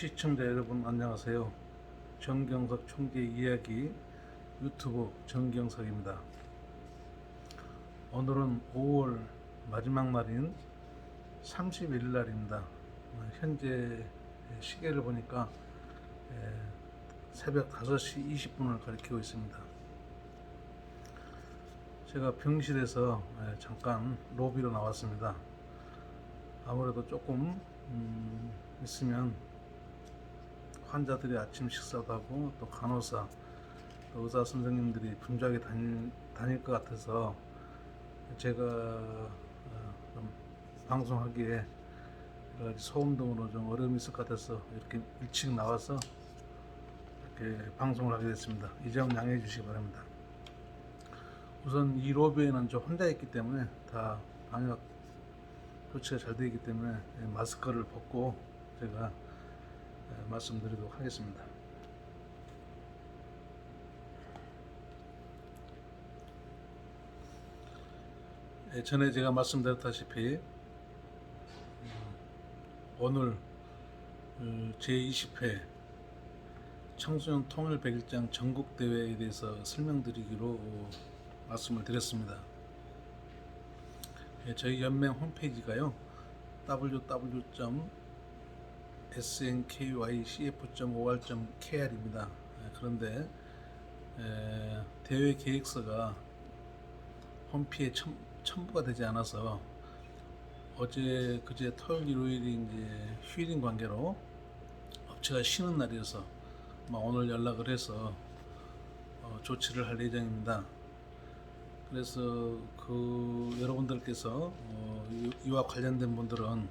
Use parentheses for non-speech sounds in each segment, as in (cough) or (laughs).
시청자 여러분 안녕하세요. 정경석 총재 이야기 유튜브 정경석입니다. 오늘은 5월 마지막 날인 31일 날입니다. 어, 현재 시계를 보니까 에, 새벽 5시 20분을 가리키고 있습니다. 제가 병실에서 에, 잠깐 로비로 나왔습니다. 아무래도 조금 음, 있으면 환자들이 아침 식사도 하고 또 간호사 또 의사 선생님들이 분주하게 다닐, 다닐 것 같아서 제가 어, 좀 방송하기에 여러 가지 소음 등으로 좀 어려움이 있을 것 같아서 이렇게 일찍 나와서 이렇게 방송을 하게 됐습니다. 이 점 양해해 주시기 바랍니다. 우선 이 로비에는 저 혼자 있기 때문에 다 방역 조치가 잘 되어 있기 때문에 예, 마스크를 벗고 제가 예, 말씀드리도록 하겠습니다. 예, 전에 제가 말씀드렸다시피 음, 오늘 어, 제20회 청소년 통일 100일장 전국 대회에 대해서 설명드리기로 말씀을 드렸습니다. 예, 저희 연맹 홈페이지가요 www.snkycf.or.kr입니다. 예, 그런데 에, 대회 계획서가 홈피에 첨, 첨부가 되지 않아서 어제 그제 토요일 일요일이 이제 휴일인 관계로 업체가 쉬는 날이어서 막 오늘 연락을 해서 어, 조치를 할 예정입니다. 그래서 그 여러분들께서 어, 이- 이와 관련된 분들은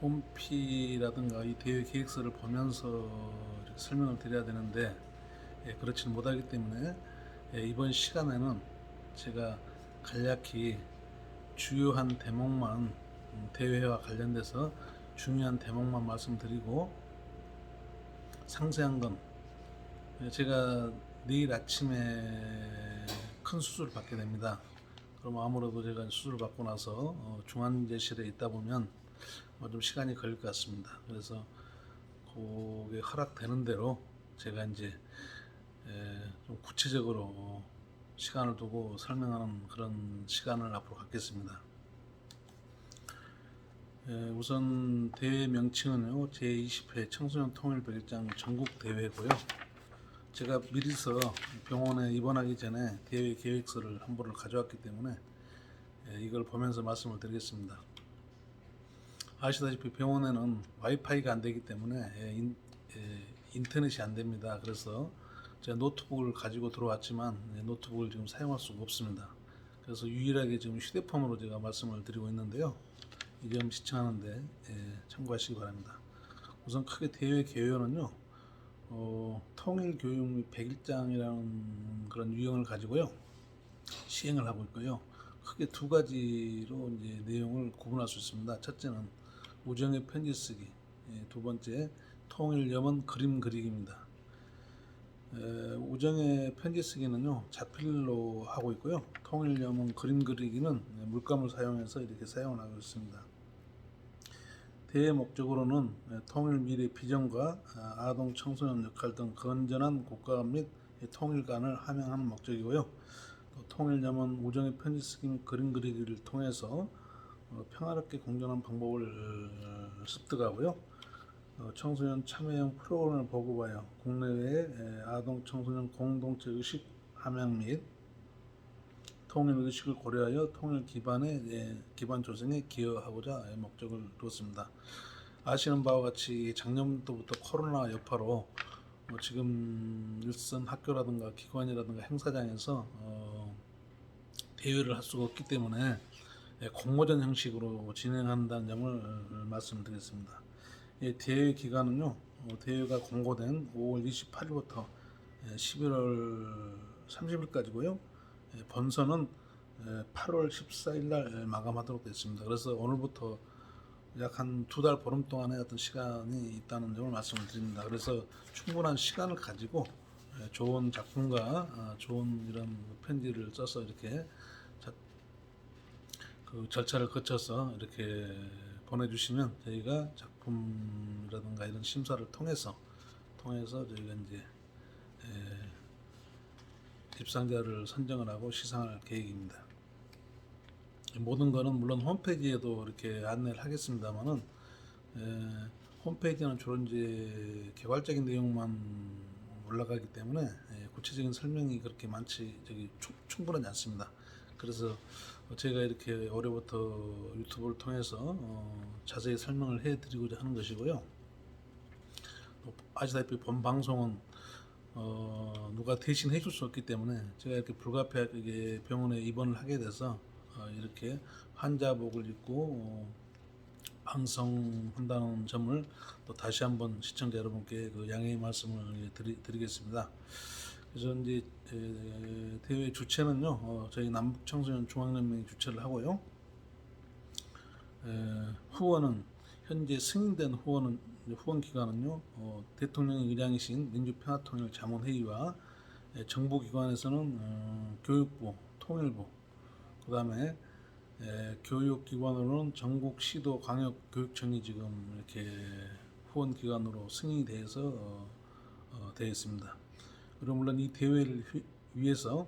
홈피라든가 이 대회 계획서를 보면서 설명을 드려야 되는데 예, 그렇지는 못하기 때문에 예, 이번 시간에는 제가 간략히 주요한 대목만 음, 대회와 관련돼서 중요한 대목만 말씀드리고 상세한 건 예, 제가 내일 아침에 큰 수술을 받게 됩니다. 그럼 아무래도 제가 수술을 받고 나서 어, 중환자실에 있다 보면 어, 좀 시간이 걸릴 것 같습니다. 그래서 그게 허락되는 대로 제가 이제 에, 좀 구체적으로 어, 시간을 두고 설명하는 그런 시간을 앞으로 갖겠습니다. 에, 우선 대회 명칭은요 제20회 청소년 통일 100일장 전국 대회고요. 제가 미리서 병원에 입원하기 전에 대회 계획서를 한 부를 가져왔기 때문에 에, 이걸 보면서 말씀을 드리겠습니다. 아시다시피 병원에는 와이파이가 안 되기 때문에 예, 인, 예, 인터넷이 안 됩니다. 그래서 제가 노트북을 가지고 들어왔지만 예, 노트북을 지금 사용할 수가 없습니다. 그래서 유일하게 지금 휴대폰으로 제가 말씀을 드리고 있는데요. 이 점 시청하는데 예, 참고하시기 바랍니다. 우선 크게 대회 개요는요. 어, 통일 교육 및 100일장이라는 그런 유형을 가지고요. 시행을 하고 있고요. 크게 두 가지로 이제 내용을 구분할 수 있습니다. 첫째는 우정의 편지 쓰기, 예, 두 번째 통일 염원 그림 그리기입니다. 에, 우정의 편지 쓰기는요 자필로 하고 있고요. 통일 염원 그림 그리기는 예, 물감을 사용해서 이렇게 사용을 하고 있습니다. 대회 목적으로는 예, 통일 미래 비전과 아, 아동 청소년 역할 등 건전한 국가 및 통일관을 함양하는 목적이고요. 또 통일 염원 우정의 편지 쓰기 및 그림 그리기를 통해서 어, 평화롭게 공존하는 방법을 어, 습득하고요. 어, 청소년 참여형 프로그램을 보급하여 국내외 에, 아동 청소년 공동체 의식 함양 및 통일 의식을 고려하여 통일 기반의 예, 기반 조성에 기여하고자 예, 목적을 두었습니다. 아시는 바와 같이 작년도부터 코로나 여파로 뭐 지금 일선 학교라든가 기관이라든가 행사장에서 어, 대회를 할 수가 없기 때문에 예, 공모전 형식으로 진행한다는 점을 어, 말씀드리겠습니다. 예, 대회 기간은요, 어, 대회가 공고된 5월 28일부터 11월 30일까지고요. 예, 본선은 예, 8월 14일 날 마감하도록 되어 있습니다. 그래서 오늘부터 약 한 두 달 보름 동안의 어떤 시간이 있다는 점을 말씀을 드립니다. 그래서 충분한 시간을 가지고 예, 좋은 작품과 아, 좋은 이런 편지를 써서 이렇게 자- 그 절차를 거쳐서 이렇게 보내주시면 저희가 작품이라든가 이런 심사를 통해서 통해서 저희가 이제 에, 입상자를 선정을 하고 시상할 계획입니다. 모든 거는 물론 홈페이지에도 이렇게 안내를 하겠습니다만은 에, 홈페이지는 주로 이제 개괄적인 내용만 올라가기 때문에 에, 구체적인 설명이 그렇게 많지 저기 충- 충분하지 않습니다. 그래서 제가 이렇게 올해부터 유튜브를 통해서 어, 자세히 설명을 해드리고자 하는 것이고요. 또 아시다시피 본 방송은 어, 누가 대신 해줄 수 없기 때문에 제가 이렇게 불가피하게 병원에 입원을 하게 돼서 어, 이렇게 환자복을 입고 어, 방송한다는 점을 또 다시 한번 시청자 여러분께 그 양해의 말씀을 드리, 드리겠습니다. 그래서 이제 에, 대회 주최는요 어, 저희 남북 청소년 중앙연맹이 주최를 하고요. 에, 후원은 현재 승인된 후원은 후원 기관은요 어, 대통령의 의장이신 민주평화통일 자문회의와 에, 정부기관에서는 어, 교육부, 통일부, 그 다음에 교육기관으로는 전국 시도 광역 교육청이 지금 이렇게 후원 기관으로 승인이 돼서 어, 어, 되어 있습니다. 그리고 물론 이 대회를 휘- 위해서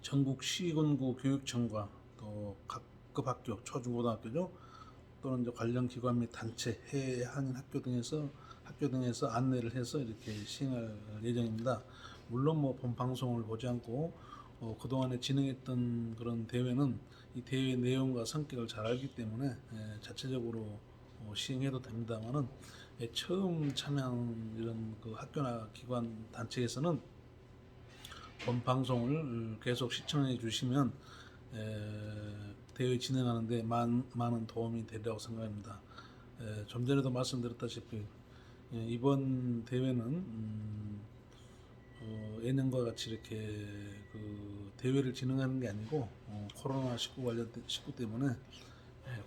전국 시군구 교육청과 또 각급 학교 초중고등학교죠 또는 이제 관련 기관 및 단체 해외 한인 학교 등에서 학교 등에서 안내를 해서 이렇게 시행할 예정입니다. 물론 뭐 본 방송을 보지 않고 어, 그동안에 진행했던 그런 대회는 이 대회 내용과 성격을 잘 알기 때문에 예, 자체적으로 어, 시행해도 됩니다만은 예, 처음 참여한 이런 그 학교나 기관 단체에서는 본 방송을 계속 시청해 주시면 에, 대회 진행하는데 많, 많은 도움이 되리라고 생각합니다. 에, 좀 전에도 말씀드렸다시피 예, 이번 대회는 음, 어, 예년과 같이 이렇게 그 대회를 진행하는 게 아니고 어, 코로나 19 관련 19 때문에 예,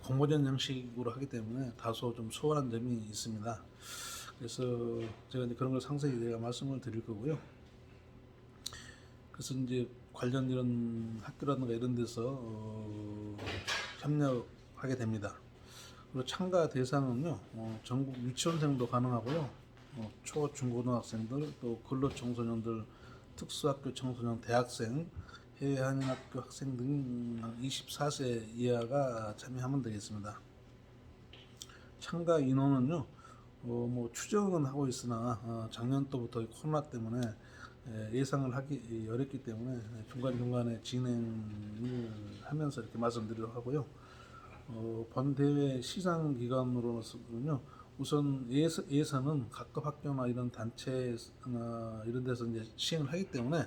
공모전 형식으로 하기 때문에 다소 좀 소홀한 점이 있습니다. 그래서 제가 이제 그런 걸 상세히 제가 말씀을 드릴 거고요. 그래서 이제 관련 이런 학교라든가 이런 데서 어, 협력하게 됩니다. 그리고 참가 대상은요, 어, 전국 유치원생도 가능하고요, 어, 초, 중 고등학생들, 또 근로 청소년들, 특수학교 청소년, 대학생, 해외 한인학교 학생 등 24세 이하가 참여하면 되겠습니다. 참가 인원은요, 어, 뭐 추정은 하고 있으나 어, 작년도부터 코로나 때문에 예, 예상을 하기 어렵기 때문에 중간 중간에 진행을 하면서 이렇게 말씀드리도록 하고요. 어, 본 대회 시상 기관으로서는요. 우선 예선은 각급 학교나 이런 단체 어, 이런 데서 이제 시행을 하기 때문에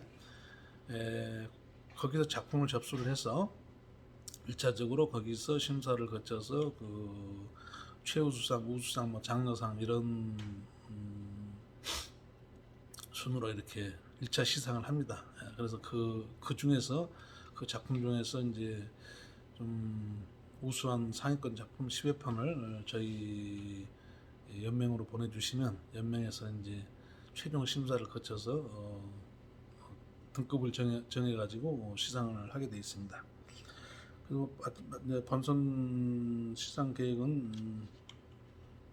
에, 거기서 작품을 접수를 해서 일차적으로 거기서 심사를 거쳐서 그 최우수상, 우수상, 뭐 장려상 이런 음, 순으로 이렇게 1차 시상을 합니다. 예, 그래서 그, 그 중에서 그 작품 중에서 이제 좀 우수한 상위권 작품 10여 편을 저희 연맹으로 보내주시면 연맹에서 이제 최종 심사를 거쳐서 어, 등급을 정해, 정해가지고 시상을 하게 되어 있습니다. 그리고 아, 이제 본선 시상 계획은 음,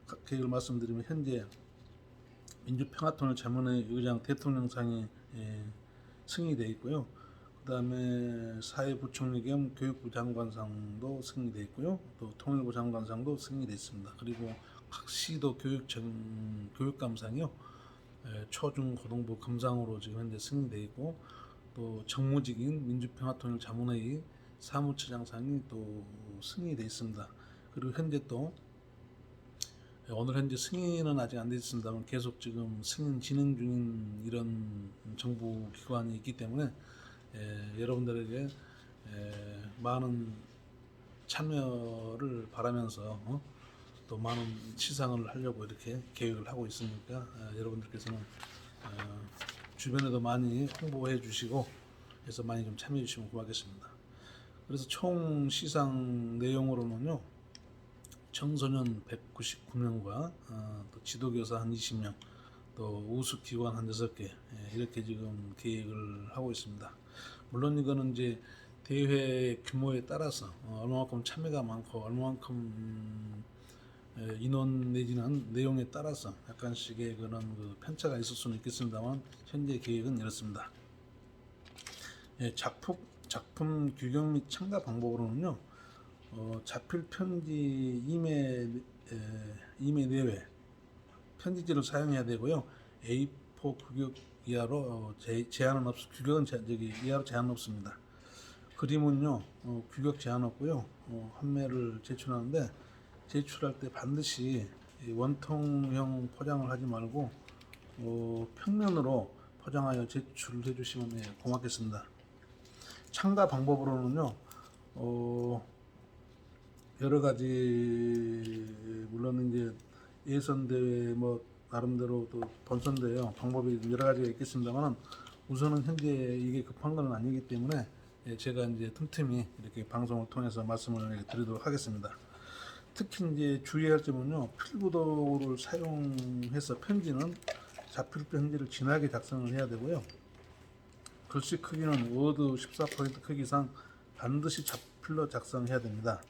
각 계획을 말씀드리면 현재 민주평화통일 자문회 의장 대통령상이 예, 승인되어 있고요. 그 다음에 사회부총리 겸 교육부 장관상도 승인되어 있고요. 또 통일부 장관상도 승인되어 있습니다. 그리고 각 시도 교육청 교육감상이요. 예, 초중 고등부 금상으로 지금 현재 승인되어 있고 또 정무직인 민주평화통일 자문회의 사무처장상이 또 승인되어 있습니다. 그리고 현재 또 예, 오늘 현재 승인은 아직 안 됐습니다만 계속 지금 승인 진행 중인 이런 정부 기관이 있기 때문에 예, 여러분들에게 예, 많은 참여를 바라면서 어? 또 많은 시상을 하려고 이렇게 계획을 하고 있으니까 어, 여러분들께서는 어, 주변에도 많이 홍보해 주시고 해서 많이 좀 참여해 주시면 고맙겠습니다. 그래서 총 시상 내용으로는요. 청소년 199명과 어, 또 지도교사 한 20명, 또 우수 기관 한 6개 예, 이렇게 지금 계획을 하고 있습니다. 물론 이거는 이제 대회 규모에 따라서 어, 얼마만큼 참여가 많고 얼마만큼 인원 내지는 내용에 따라서 약간씩의 그런 그 편차가 있을 수는 있겠습니다만 현재 계획은 이렇습니다. 예, 작품 작품 규격 및 참가 방법으로는요. 어, 자필 편지 이메 에, 이메 내외 편지지를 사용해야 되고요. A4 규격 이하로 어, 제, 제한은 없 규격은 제, 저기 이하로 제한은 없습니다. 그림은요 어, 규격 제한 없고요. 어, 판매를 제출하는데 제출할 때 반드시 이 원통형 포장을 하지 말고 어, 평면으로 포장하여 제출해 주시면 예, 고맙겠습니다. 참가 방법으로는요. 어, 여러 가지 물론 이제 예선 대회 뭐 나름대로 또 본선 대회 방법이 여러 가지가 있겠습니다만 우선은 현재 이게 급한 건 아니기 때문에 예, 제가 이제 틈틈이 이렇게 방송을 통해서 말씀을 드리도록 하겠습니다. 특히 이제 주의할 점은요 필구도를 사용해서 편지는 자필 편지를 진하게 작성을 해야 되고요. 글씨 크기는 워드 14% 크기 이상 반드시 자필로 작성해야 됩니다.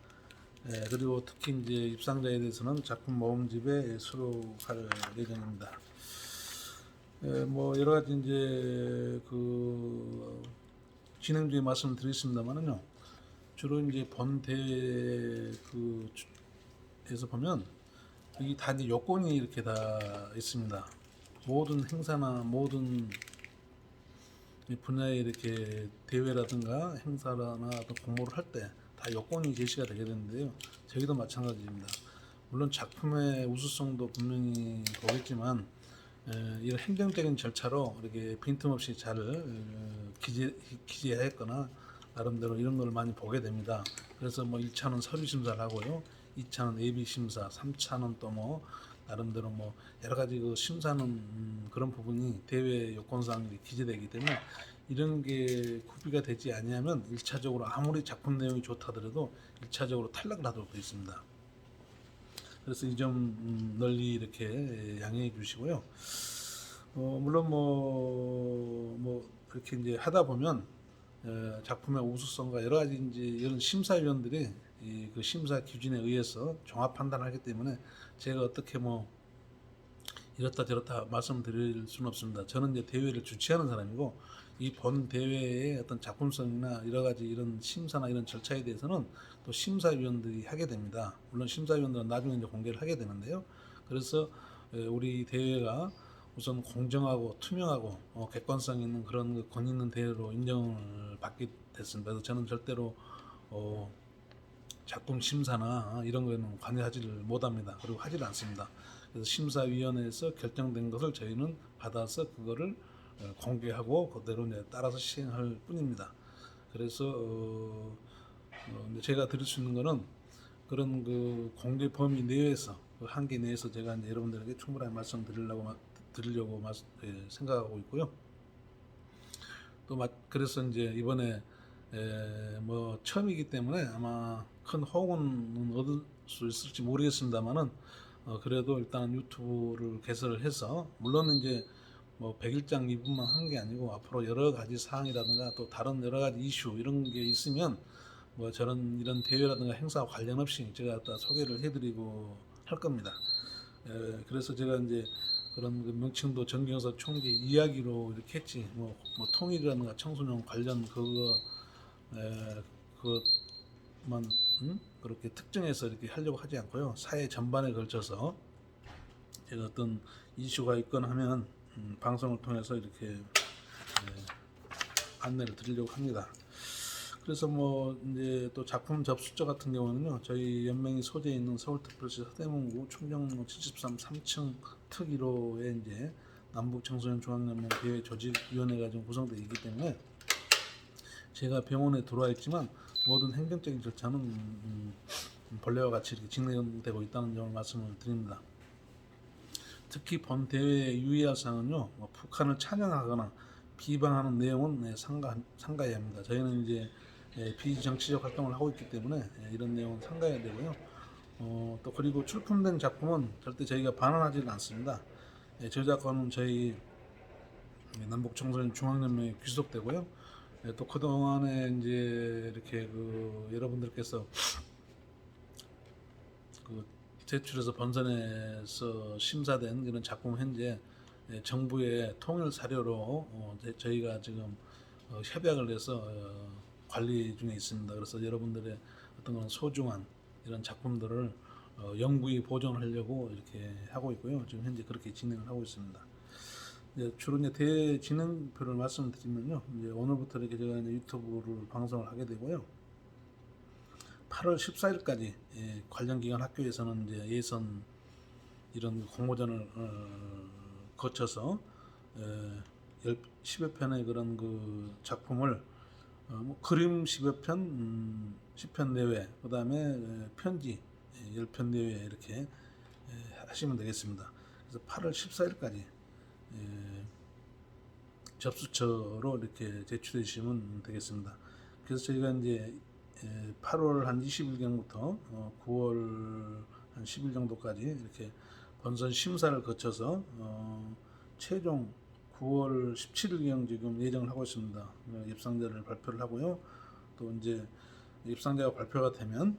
예, 그리고 특히 이제 입상자에 대해서는 작품 모음집에 수록할 예정입니다. 예, 뭐 여러 가지 이제 그 진행 중에 말씀을 드리겠습니다만은요. 주로 이제 본 대회 그 주- 에서 보면 여기 다 이제 요건이 이렇게 다 있습니다. 모든 행사나 모든 이 분야에 이렇게 대회라든가 행사나 어떤 공모를 할 때다 요건이 제시가 되게 되는데요. 저희도 마찬가지입니다. 물론 작품의 우수성도 분명히 보겠지만 에, 이런 행정적인 절차로 이렇게 빈틈없이 잘 어, 기재, 기재했거나 나름대로 이런 걸 많이 보게 됩니다. 그래서 뭐 1차는 서류 심사를 하고요. 2차는 예비 심사, 3차는 또뭐 나름대로 뭐 여러 가지 그 심사는 음, 그런 부분이 대회 요건상 이렇게 기재되기 때문에 이런 게 구비가 되지 아니하면 1차적으로 아무리 작품 내용이 좋다더라도 1차적으로 탈락을 하도록 되어 있습니다. 그래서 이점 음, 널리 이렇게 양해해 주시고요. 어, 물론 뭐, 뭐, 그렇게 이제 하다 보면, 어, 작품의 우수성과 여러 가지 이제 이런 심사위원들이 이 그 심사 기준에 의해서 종합 판단하기 때문에 제가 어떻게 뭐 이렇다 저렇다 말씀드릴 수는 없습니다. 저는 이제 대회를 주최하는 사람이고 이 본 대회의 어떤 작품성이나 여러 가지 이런 심사나 이런 절차에 대해서는 또 심사위원들이 하게 됩니다. 물론 심사위원들은 나중에 이제 공개를 하게 되는데요. 그래서 에, 우리 대회가 우선 공정하고 투명하고 어, 객관성 있는 그런 그 권위 있는 대회로 인정을 받게 됐습니다. 그래서 저는 절대로 어, 작품 심사나 이런 거에는 관여하지를 못합니다. 그리고 하지를 않습니다. 그래서 심사위원회에서 결정된 것을 저희는 받아서 그거를 어, 공개하고 그대로 따라서 시행할 뿐입니다. 그래서 어, 어, 제가 드릴 수 있는 거는 그런 그 공개 범위 내에서 그 한계 내에서 제가 여러분들에게 충분한 말씀 드리려고 마- 드리려고 마- 예, 생각하고 있고요. 또 마- 그래서 이제 이번에 에, 뭐 처음이기 때문에 아마 큰 호응은 얻을 수 있을지 모르겠습니다만은 어, 그래도 일단 유튜브를 개설을 해서 물론 이제 뭐 100일장 이분만 한 게 아니고 앞으로 여러 가지 사항이라든가 또 다른 여러 가지 이슈 이런 게 있으면 뭐 저런 이런 대회라든가 행사와 관련 없이 제가 다 소개를 해드리고 할 겁니다. 에, 그래서 제가 이제 그런 그 명칭도 정경석 총재 이야기로 이렇게 했지 뭐, 뭐 통일이라든가 청소년 관련 그거 에, 그것만 음? 그렇게 특정해서 이렇게 하려고 하지 않고요 사회 전반에 걸쳐서 제가 어떤 이슈가 있거나 하면 음, 방송을 통해서 이렇게 에, 안내를 드리려고 합니다. 그래서 뭐 이제 또 작품 접수처 같은 경우는요 저희 연맹이 소재에 있는 서울특별시 서대문구 충정로 73 3층 특1호에 이제 남북 청소년 중앙연맹 대회 조직위원회가 지금 구성되어 있기 때문에 제가 병원에 들어와 있지만 모든 행정적인 절차는 음, 음, 본래와 같이 이렇게 진행되고 있다는 점을 말씀을 드립니다. 특히 본 대회의 유의할 사항은요, 뭐 북한을 찬양하거나 비방하는 내용은 네, 상가 상가해야 합니다. 저희는 이제 예, 비정치적 활동을 하고 있기 때문에 예, 이런 내용은 상가해야 되고요. 어, 또 그리고 출품된 작품은 절대 저희가 반환하지는 않습니다. 예, 저작권은 저희 남북 청소년 중앙연맹에 귀속되고요. 예, 또 그동안에 이제 이렇게 그 여러분들께서 그 제출해서 본선에서 심사된 이런 작품 현재 예, 정부의 통일 사료로 어, 제- 저희가 지금 어, 협약을 해서 어, 관리 중에 있습니다. 그래서 여러분들의 어떤 그런 소중한 이런 작품들을 어, 영구히 보존하려고 이렇게 하고 있고요. 지금 현재 그렇게 진행을 하고 있습니다. 이제 주로 이제 대진행표를 말씀드리면요. 이제 오늘부터 이렇게 제가 이제 유튜브를 방송을 하게 되고요. 8월 14일까지 예, 관련 기관 학교에서는 이제 예선 이런 공모전을 어, 거쳐서 에, 열 10여 편의 그런 그 작품을 어, 뭐 그림 10여 편, 음, 10편 내외, 그 다음에 편지 예, 10편 내외 이렇게 에, 하시면 되겠습니다. 그래서 8월 14일까지 예, 접수처로 이렇게 제출해 주시면 되겠습니다. 그래서 저희가 이제 예, 8월 한 20일경부터 9월 한 10일 정도까지 이렇게 본선 심사를 거쳐서 어, 최종 9월 17일경 지금 예정을 하고 있습니다. 어, 입상자를 발표를 하고요. 또 이제 입상자가 발표가 되면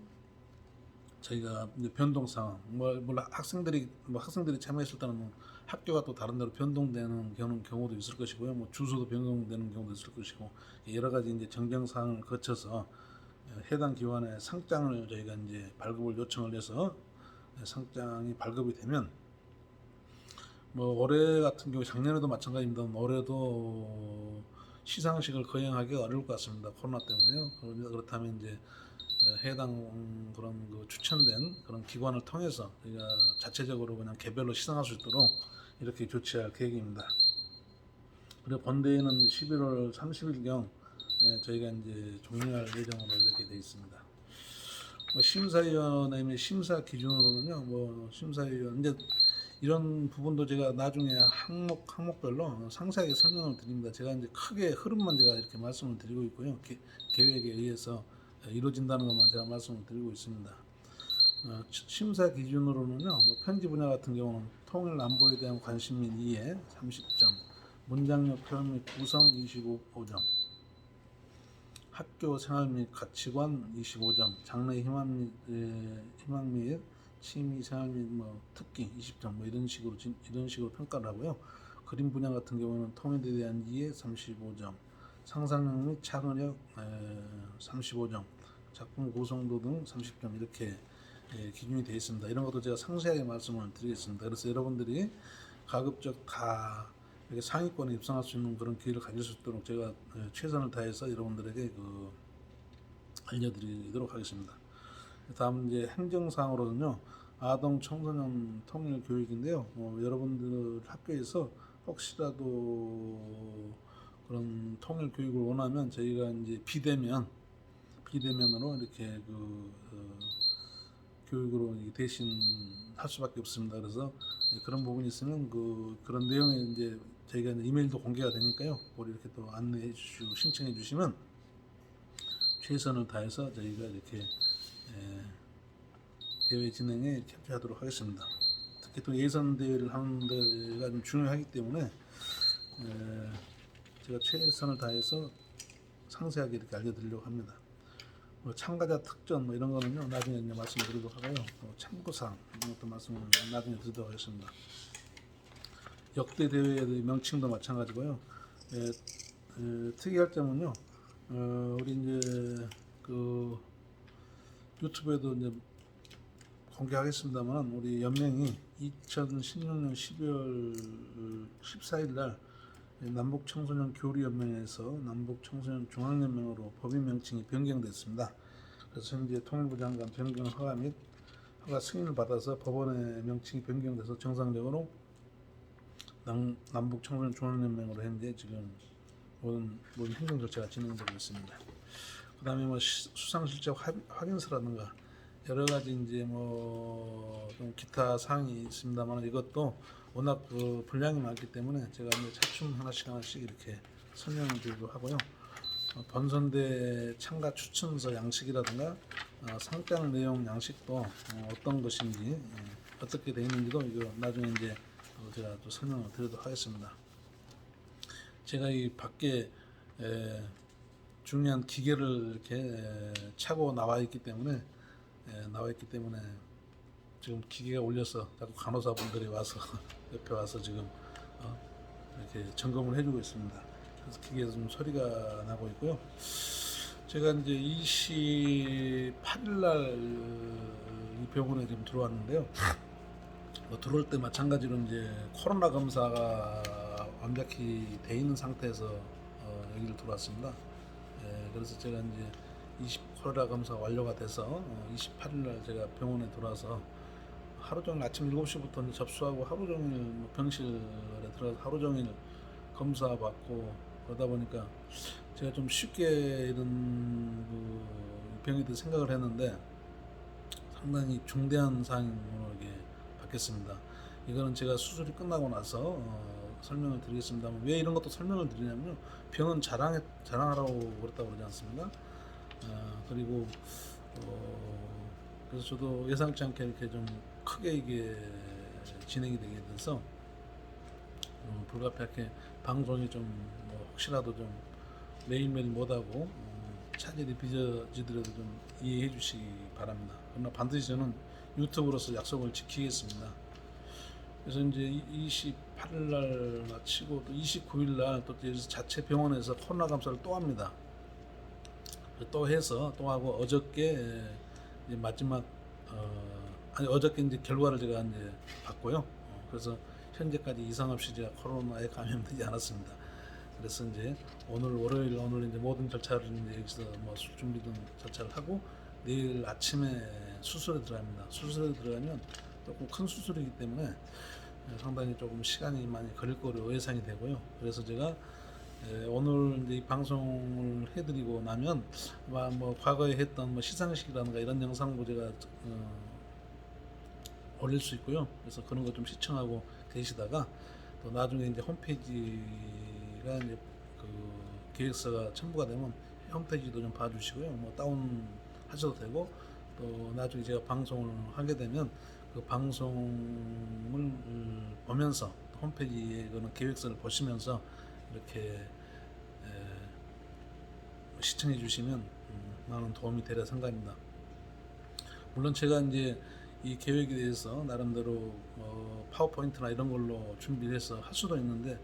저희가 변동 상황, 뭐 학생들이 뭐 학생들이 참여했을 때는 뭐 학교가 또 다른 데로 변동되는 경우, 경우도 있을 것이고요. 뭐 주소도 변동되는 경우도 있을 것이고 여러 가지 이제 정정 사항을 거쳐서 해당 기관에 상장을 저희가 이제 발급을 요청을 해서 상장이 발급이 되면 뭐 올해 같은 경우 작년에도 마찬가지입니다. 올해도 시상식을 거행하기가 어려울 것 같습니다. 코로나 때문에요. 그렇다면 이제 어, 해당 그런 그 추천된 그런 기관을 통해서 저희가 자체적으로 그냥 개별로 시상할 수 있도록 이렇게 조치할 계획입니다. 그리고 본대회는 11월 30일경 저희가 이제 종료할 예정으로 이렇게 되어 있습니다. 뭐 심사위원회의 심사 기준으로는요, 뭐 심사위원 이제 이런 부분도 제가 나중에 항목 항목별로 상세하게 설명을 드립니다. 제가 이제 크게 흐름만 제가 이렇게 말씀을 드리고 있고요. 계, 계획에 의해서 이루어진다는 것만 제가 말씀을 드리고 있습니다. 어, 치- 심사 기준으로는요, 뭐 편지 분야 같은 경우는 통일 안보에 대한 관심 및 이해 30점, 문장력 표현 및 구성 25점, 학교 생활 및 가치관 25점, 장래 희망 및, 에, 희망 및 취미 생활 및 뭐 특기 20점 뭐 이런 식으로 진- 이런 식으로 평가를 하고요. 그림 분야 같은 경우는 통일에 대한 이해 35점, 상상력 및 창의력 에, 35점, 작품 고성도 등 30점 이렇게 예, 기준이 되어 있습니다. 이런 것도 제가 상세하게 말씀을 드리겠습니다. 그래서 여러분들이 가급적 다 이렇게 상위권에 입상할 수 있는 그런 기회를 가질 수 있도록 제가 예, 최선을 다해서 여러분들에게 그 알려드리도록 하겠습니다. 다음 이제 행정상으로는요 아동 청소년 통일 교육인데요. 어, 여러분들 학교에서 혹시라도 그런 통일 교육을 원하면 저희가 이제 비대면 비대면으로 이렇게 그 어, 교육으로 이 대신 할 수밖에 없습니다. 그래서 예, 그런 부분이 있으면 그 그런 내용에 이제 저희가 이메일도 공개가 되니까요. 우리 이렇게 또 안내해 주시고 신청해 주시면 최선을 다해서 저희가 이렇게 예, 대회 진행에 협조하도록 하겠습니다. 특히 또 예선 대회를 하는 데가 좀 중요하기 때문에 예, 제가 최선을 다해서 상세하게 이렇게 알려드리려고 합니다. 뭐 참가자 특전 뭐 이런 거는요 나중에 이제 말씀드리도록 하고요. 또 참고사항 이런 것도 말씀을 나중에 드리도록 하겠습니다. 역대 대회의 명칭도 마찬가지고요. 예, 에, 특이할 점은요. 어, 우리 이제 그 유튜브에도 이제 공개하겠습니다만 우리 연맹이 2016년 12월 14일 날 남북 청소년 교류 연맹에서 남북 청소년 중앙 연맹으로 법인 명칭이 변경됐습니다. 그래서 현재 통일부 장관 변경 허가 및 허가 승인을 받아서 법원의 명칭이 변경돼서 정상적으로 남, 남북 청소년 중앙 연맹으로 현재 지금 모든 모든 행정 절차가 진행되고 있습니다. 그다음에 뭐 시- 수상 실적 확- 확인서라든가 여러 가지 이제 뭐좀 기타 사항이 있습니다만 이것도 워낙 그 분량이 많기 때문에 제가 이제 차츰 하나씩 하나씩 이렇게 설명을 드리고 하고요. 어, 본선대 참가 추천서 양식이라든가 어, 상장 내용 양식도 어, 어떤 것인지 예, 어떻게 되어 있는지도 이거 나중에 이제 어, 제가 또 설명을 드리도록 하겠습니다. 제가 이 밖에 에, 중요한 기계를 이렇게 에, 차고 나와 있기 때문에 에, 나와 있기 때문에 지금 기계가 올려서 자꾸 간호사분들이 와서 (laughs) 옆에 와서 지금 어, 이렇게 점검을 해주고 있습니다. 그래서 기계에서 좀 소리가 나고 있고요. 제가 이제 28일 날이 병원에 지금 들어왔는데요. 뭐 들어올 때 마찬가지로 이제 코로나 검사가 완벽히 돼 있는 상태에서 어, 여기를 들어왔습니다. 예, 그래서 제가 이제 20 코로나 검사 완료가 돼서 어, 28일 날 제가 병원에 들어와서 하루 종일 아침 7시부터 이제 접수하고 하루 종일 뭐 병실에 들어가서 하루 종일 검사 받고 그러다 보니까 제가 좀 쉽게 이런 그 대해 생각을 했는데 상당히 중대한 사항으로 이게 바뀌었습니다. 이거는 제가 수술이 끝나고 나서 어, 설명을 드리겠습니다만 왜 이런 것도 설명을 드리냐면요 병은 자랑해 자랑하라고 그랬다고 그러지 않습니까? 어, 그리고 어, 그래서 저도 예상치 않게 이렇게 좀 크게 이게 진행이 되게 돼서 음, 불가피하게 방송이 좀 뭐 혹시라도 좀 매일매일 못하고 어, 차질이 빚어지더라도 좀 이해해 주시기 바랍니다. 그러나 반드시 저는 유튜브로서 약속을 지키겠습니다. 그래서 이제 28일 날 마치고 또 29일 날또 자체 병원에서 코로나 감사를 또 합니다. 또 해서 또 하고 어저께 마지막 어 아니 어저께 이제 결과를 제가 이제 봤고요. 어, 그래서 현재까지 이상 없이 제가 코로나에 감염되지 않았습니다. 그래서 이제 오늘 월요일 오늘 이제 모든 절차를 이제 여기서 뭐술 준비든 절차를 하고 내일 아침에 수술에 들어갑니다. 수술에 들어가면 조금 큰 수술이기 때문에 상당히 조금 시간이 많이 걸릴 거로 예상이 되고요. 그래서 제가 에, 오늘 이제 이 방송을 해드리고 나면 뭐 과거에 했던 뭐 시상식이라든가 이런 영상도 제가 어, 올릴 수 있고요. 그래서 그런 거 좀 시청하고 계시다가 또 나중에 이제 홈페이지가 이제 그 계획서가 첨부가 되면 홈페이지도 좀 봐주시고요. 뭐 다운 하셔도 되고 또 나중에 제가 방송을 하게 되면 그 방송을 음, 보면서 홈페이지에 그는 계획서를 보시면서 이렇게 에, 시청해 주시면 음, 많은 도움이 되려 생각합니다. 물론 제가 이제 이 계획에 대해서 나름대로 어, 파워포인트나 이런 걸로 준비를 해서 할 수도 있는데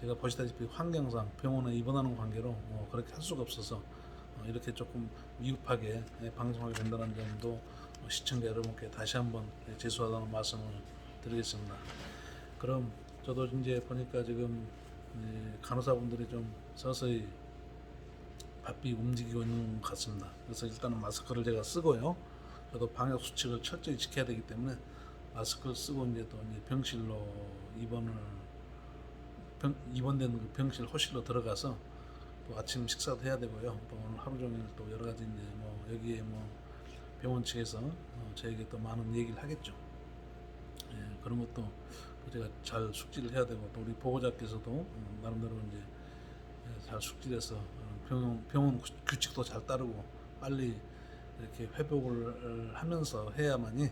제가 보시다시피 환경상 병원에 입원하는 관계로 어, 그렇게 할 수가 없어서 어, 이렇게 조금 미흡하게 예, 방송하게 된다는 점도 어, 시청자 여러분께 다시 한번 예, 죄송하다는 말씀을 드리겠습니다. 그럼 저도 이제 보니까 지금 예, 간호사분들이 좀 서서히 바삐 움직이고 있는 것 같습니다. 그래서 일단은 마스크를 제가 쓰고요. 저도 방역 수칙을 철저히 지켜야 되기 때문에 마스크를 쓰고 이제 또 이제 병실로 입원을 병, 입원된 그 병실 호실로 들어가서 또 아침 식사도 해야 되고요. 또 오늘 하루 종일 또 여러 가지 이제 뭐 여기에 뭐 병원 측에서 어, 저에게 또 많은 얘기를 하겠죠. 예, 그런 것도 또 제가 잘 숙지를 해야 되고 또 우리 보호자께서도 음, 나름대로 이제 예, 잘 숙지해서 어, 병원, 병원 규- 규칙도 잘 따르고 빨리 이렇게 회복을 하면서 해야만이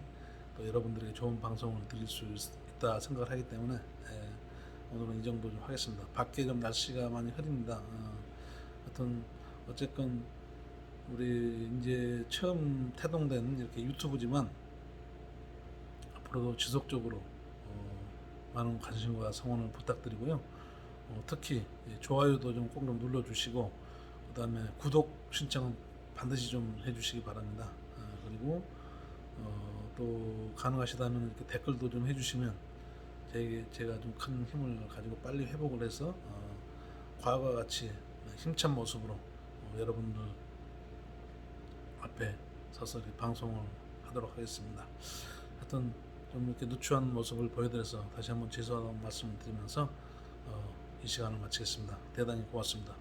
또 여러분들에게 좋은 방송을 드릴 수 있- 있다 생각을 하기 때문에 예, 오늘은 이 정도 좀 하겠습니다. 밖에 좀 날씨가 많이 흐립니다. 어, 하여튼 어쨌건 우리 이제 처음 태동된 이렇게 유튜브지만 앞으로도 지속적으로 어, 많은 관심과 성원을 부탁드리고요. 어, 특히 이 좋아요도 좀꼭좀 눌러주시고 그다음에 구독 신청은 반드시 좀 해주시기 바랍니다. 아, 그리고 어, 또 가능하시다면 이렇게 댓글도 좀 해주시면 제게 제가 좀 큰 힘을 가지고 빨리 회복을 해서 어, 과거와 같이 힘찬 모습으로 어, 여러분들 앞에 서서 방송을 하도록 하겠습니다. 하여튼 좀 이렇게 누추한 모습을 보여드려서 다시 한번 죄송하다는 말씀을 드리면서 어, 이 시간을 마치겠습니다. 대단히 고맙습니다.